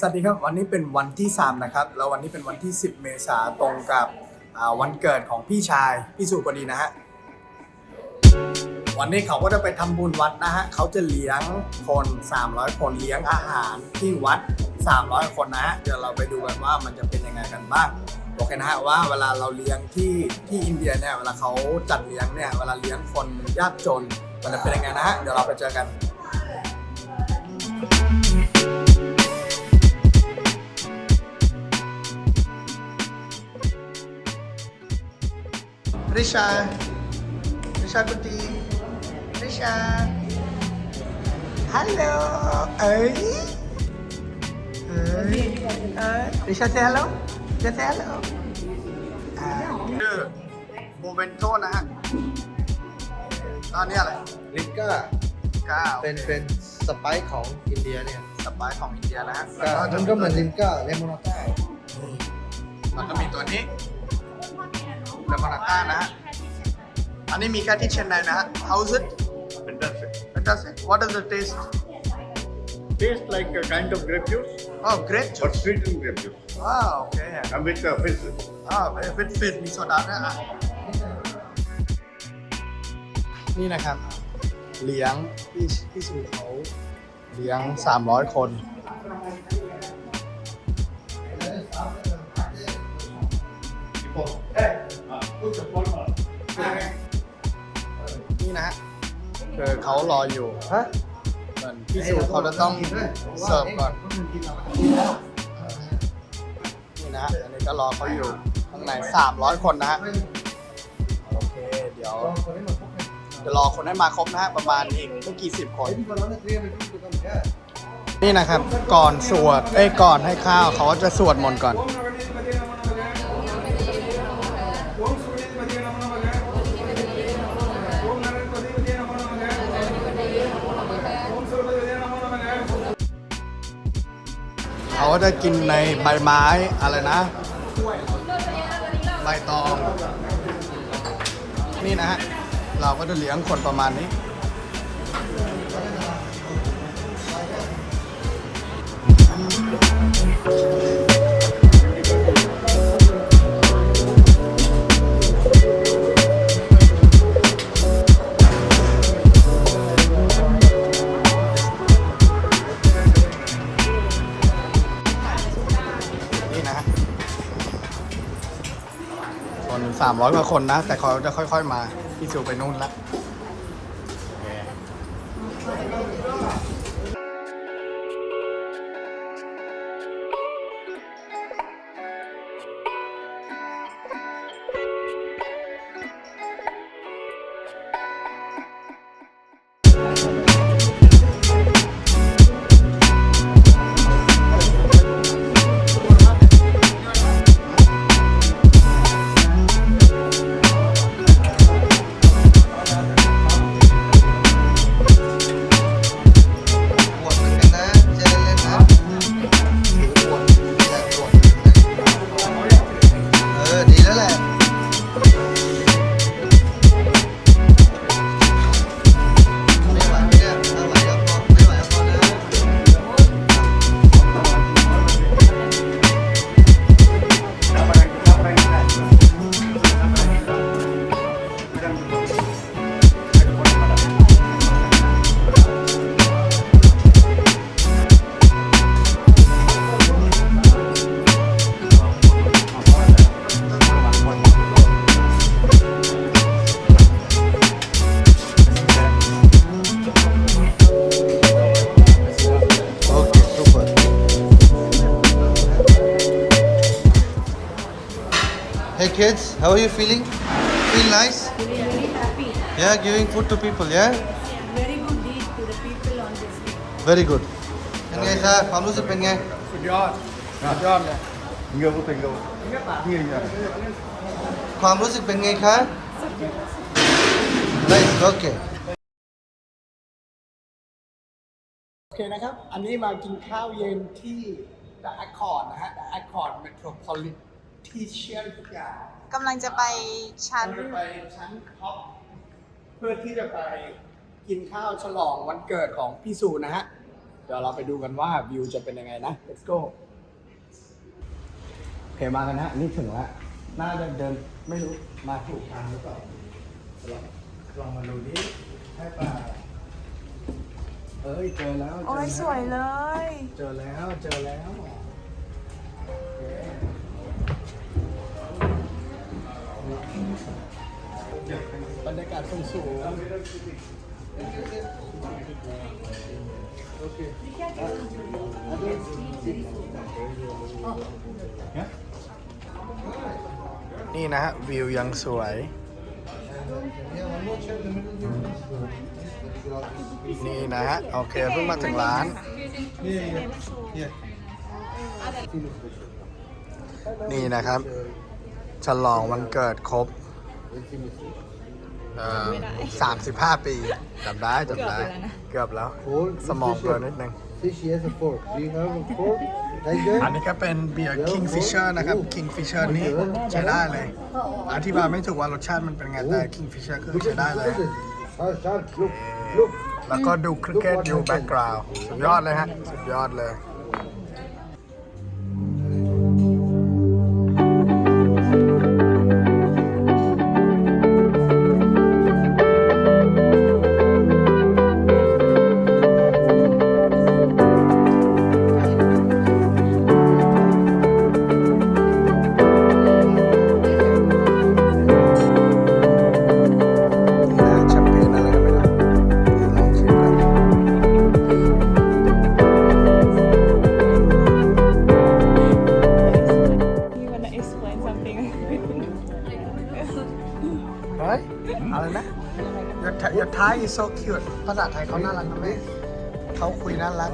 สวัสดีครับวันนี้เป็นวันที่ 3 นะครับ แล้ววันนี้เป็นวันที่ 10 เมษาตรงกับวันเกิดของพี่ชาย พี่สุพอดีนะฮะวันนี้เขาก็จะไปทำบุญวัดนะฮะเขาจะเลี้ยงคน 300 คนเลี้ยงอาหารที่วัด 300 คนนะฮะเดี๋ยวเราไปดูกันว่ามันจะเป็นยังไงกันบ้างโอเคนะฮะว่าเวลาเราเลี้ยงที่ที่อินเดียเนี่ยเวลาเขาจัดเลี้ยงเนี่ยเวลาเลี้ยงคนยากจนมันจะเป็นยังไงนะฮะเดี๋ยวเราไปเจอกัน ริชา ริชากุตีริชา ฮัลโหล เอ้ยเอ้ยเอ้ยริชาเซฮัลโหลจะเซฮัลโหลอ่าชื่อโมเบนโตนะฮะตอนนี้อะไร ลิก้าก้าเป็นเป็นสไปซ์ของอินเดียเนี่ยสปายของอินเดียนะฮะก็มันก็เหมือนลิก้าเลมอนอต้าแล้วก็มีตัวนี้ เดมอนาต้านะฮะ อันนี้มีแค่ที่เชนไดนะฮะ How's it? Fantastic. Fantastic. What is the taste? Tastes like a kind of grape juice, Oh, grape but juice. sweetened grape juice. Ah, okay. And with uh, fizz. อ่าเป็นฟิตมีโซดาด้วยอะนี่นะครับ เลี้ยงพี่พี่สูเขาเลี้ยง 300 คน นี่นะฮะคือเขารออยู่ฮะเหมือนพี่สูเขาจะต้องเสิร์ฟก่อนนี่นะฮะอันนี้ก็รอเขาอยู่ข้างใน300 คนนะฮะโอเคเดี๋ยวจะรอคนให้มาครบนะฮะประมาณอีกไม่กี่สิบคนนี่นะครับ ก่อนสวดเอ้ยก่อนให้ข้าวเขาก็จะสวดมนต์ก่อน ก็จะกินในใบไม้อะไรนะ ใบตอง นี่นะฮะ เราก็จะเลี้ยงคนประมาณนี้ 300กว่าคนนะ แต่เขาจะค่อย ๆ มา พี่ซิวไปนู่นละ how are you feeling? Feel nice? Feeling very happy. Yeah, giving food to people, yeah? Very good deed to the people on this day. Very good. เป็นไงคะความรู้สึกเป็นไง สุดยอด สุดยอดเลย Inga vuta inga vuta. Inga inga. ความรู้สึกเป็นไงคะ Nice, okay. โอเคนะครับ อันนี้มากินข้าวเย็นที่ The Accord นะฮะ The Accord Metropolitan ทุกอย่างกำลังจะไปชั้น เราจะไปชั้นท็อปเพื่อที่จะไปกินข้าวฉลองวันเกิดของพี่สูนะฮะ เดี๋ยวดี๋ยวเราไปดูกันว่าวิวจะเป็นยังไงนะ let's go โอเคมากันนะนี่ถึงแล้ว น่าจะเดินไม่รู้ มาถูกทางหรือเปล่าลองลองมาดูดิใช่ป่ะเอ้ยเจอแล้วเจโอ้อยสวยเลย เจอแล้วเจอแล้วโอเค บรรยากาศสูงสูงโอเคนี่นะฮะวิวยังสวย นี่นะฮะ โอเคเพิ่งมาถึงร้าน นี่นะครับ ฉลองวันเกิดครบเอ่อ35ปีจำได้จำได้ เกือบแล้ว สมองเกินนิดนึง Fish, he has a fork. Do you have a fork? Like that? อันนี้ก็เป็นเบียร์ Kingfisher นะครับ Kingfisher นี่ใช้ได้เลย อธิบายไม่ถูกว่ารสชาติมันเป็นไงแต่ Kingfisher คือ Look ใช้ at ได้ this, เลย look at this. Shark, shark, look, look. แล้วก็ดูคริกเก็ตอยู่แบ็กกราวด์สุดยอดเลยฮะ สุดยอดเลย Thai Your Thai is so cute ภาษาไทยเขาน่ารักนะแม่เขาคุยน่ารัก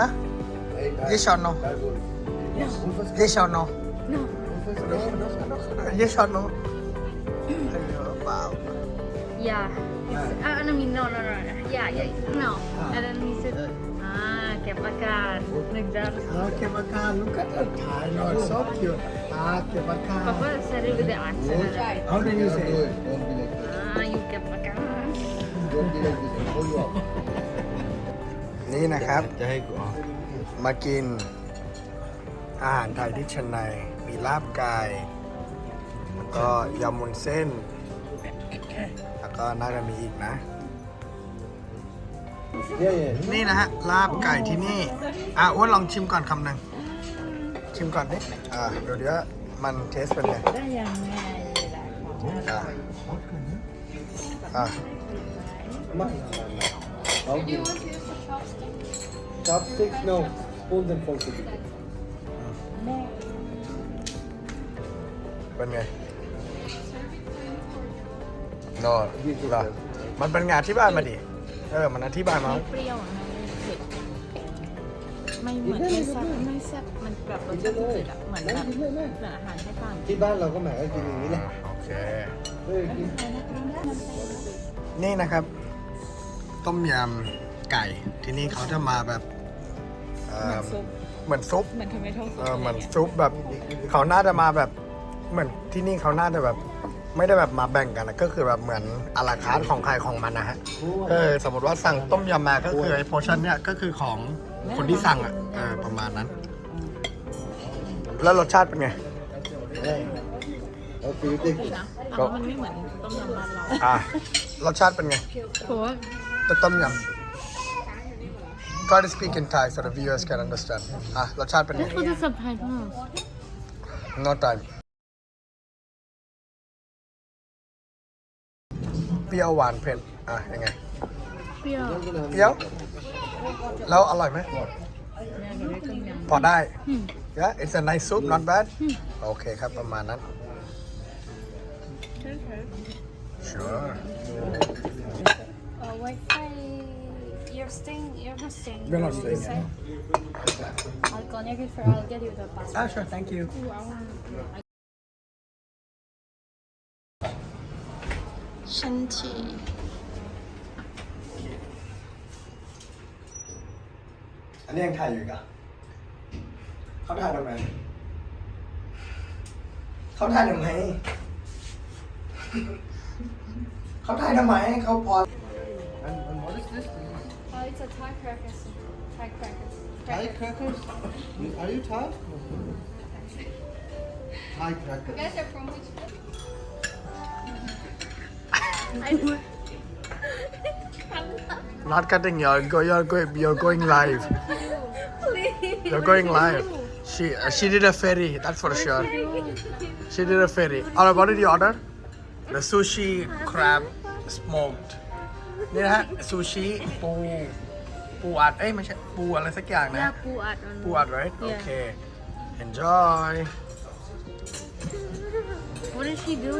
นะ Hey, that- Yes or no that was- Yes or no Yes or no เออเปล่า Yeah. It's, uh, I mean, no, no, no. no. Yeah, yeah. No. And then he said, ah, ket akan. Like that. เออเก็บอาการ look at the Thai no it's so cute อ่าเก็บอาการ Papa said it with the accent. How do you Don't say do it? it. Don't be like this. Ah, you ket akan. Don't be like this. I'll pull you up. นี่นะครับ จะให้กูอะมากิน อาหารไทยที่เชนไนมีลาบไก่แล้วก็ยำมุนเส้น แล้วก็น่าจะมีอีกนะ นี่นะฮะ ลาบไก่ที่นี่ อะอ้วนลองชิมก่อนคำหนึ่งชิมก่อนดิอ่าเดี๋ยวเดี๋ยวมันเทสเป็นไงอะอะ How do you Chopsticks? No. Spoons and forks. will be good. เป็นไงโนเหรอมันเป็นไงอธิบายมาดิ เออ มันอธิบายมาเปรี้ยวอะไม่เหมือนไม่แซ่บไม่แซ่บมันแบบรสชาติจืดอะเหมือนแบบเหมือนอาหารให้ฟังที่บ้านเราก็แหมก็กินอย่างนี้แหละโอเคเฮ้ยกิน นี่นะครับ ต้มยำไก่ ที่นี่เขาจะมาแบบเอ่อเหมือนซุป เหมือนทอมเมโต้เออเหมือนซุปแบบเขาน่าจะมาแบบเหมือนที่นี่เขาน่าจะแบบ ไม่ได้แบบมาแบ่งกันนะก็คือแบบเหมือนอาราคาร์ทของใครของมันนะฮะเออสมมติว่าสั่งต้มยำมาก็คือไอ้โพชั่นเนี่ยก็คือของคนที่สั่งอะเออประมาณนั้น แล้วรสชาติเป็นไง เอาฟิวติ๊กนะแต่ว่ามันไม่เหมือนต้มยำบ้านเราอะรสชาติเป็นไง เพราะว่า จะต้มยำ Try to speak in Thai so the viewers can understand อะรสชาติเป็นไง For the subtitles. no time เปรี้ยวหวานเผ็ดอะยังไงเปรี้ยวเปรี้ยว แล้วอร่อยไหมพอได้ yeah it's a nice soup not bad โอเคครับ ประมาณนั้น sure Uh, Wi-Fi. You're staying. You're not staying. We're not staying, Say. I'll connect it for. I'll get you the password. ah sure thank you ชันชี อันนี้ยังถ่ายอยู่อีกเหรอ่ะเขาถ่ายทำไม เขาถ่ายทำไม เขาถ่ายทำไม เขาพอ And, and what is this? Uh, it's it's a Thai crackers. Thai crackers. Thai crackers? Are you Thai? Thai You crackers. guys are from which place? not cutting you're go you're going you're going live you're going live she uh, she did a ferry that's for sure she did a ferry alright what did you order the sushi crab smoked นี่นะฮะซูชิปูปูอัดเอ้ยไม่ใช่ปูอะไรสักอย่างนะ Yeah, poo art on ปูอัด right Yeah. okay enjoy What did she do?